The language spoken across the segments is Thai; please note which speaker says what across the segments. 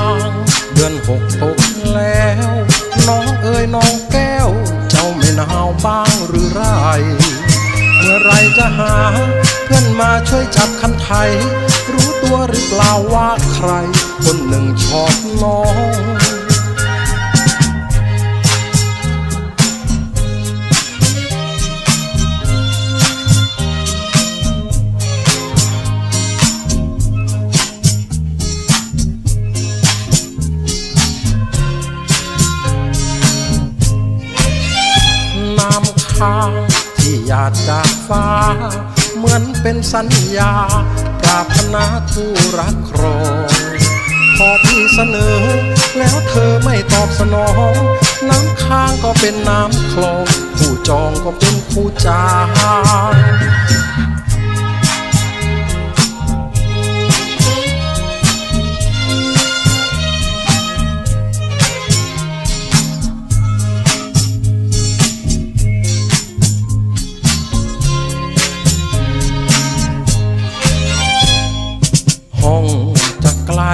Speaker 1: างเดือนหกตกแล้ว น้องเอ๋ยน้องแก้ว เจ้าไม่หนาวบ้างหรือไร เมื่อไรจะหา เพื่อนมาช่วยจับคันไทย รู้ตัวหรือเปล่าว่าใคร คนหนึ่งชอบน้อง คา ที่หยาดจากฟ้า เหมือนเป็นสัญญา ปราพนาคตรักครองพอพี่เสนอ แล้วเธอไม่ตอบสนอง น้ำค้างก็เป็นน้ำคลอง ผู้จองก็เป็นผู้จาง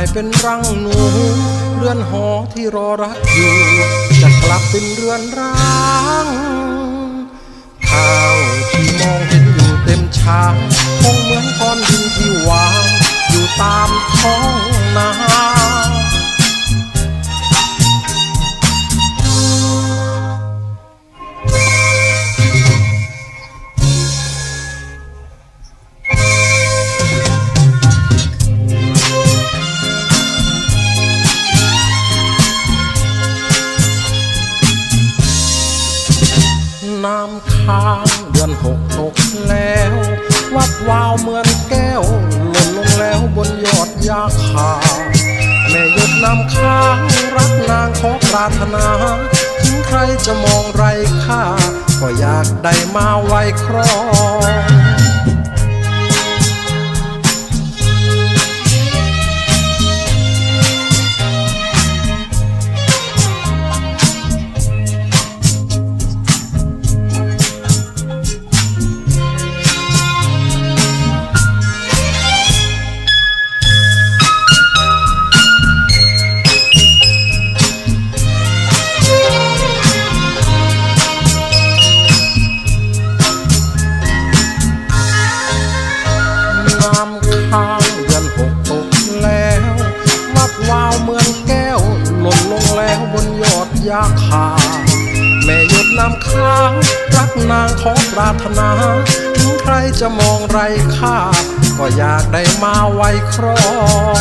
Speaker 1: ายเป็นรังหนู เรือนหอที่รอรักอยู่ จะกลับเป็นเรือนร้างข้าวที่มองเห็นอยู่เต็มชางคงเหมือนก้อนดินที่วาง อยู่ตามท้อง น้ำค้างเดือนหกตกแล้ว วัดวาวเหมือนแก้วหล่นลงแล้วบนยอดยาคาแม่หยดน้ำค้างรักนางขอปรารถนาถึงใครจะมองไรค่า ก็อยากได้มาไว้ครอง น้ำค้างเดือนหกตกแล้ว วัดวาวเหมือนแก้วหล่นลงแล้วบนยอดยาคา แม่หยดน้ำค้าง รักนางขอปรารถนาถึงใครจะมองไรค่า ก็อยากได้มาไว้ครอง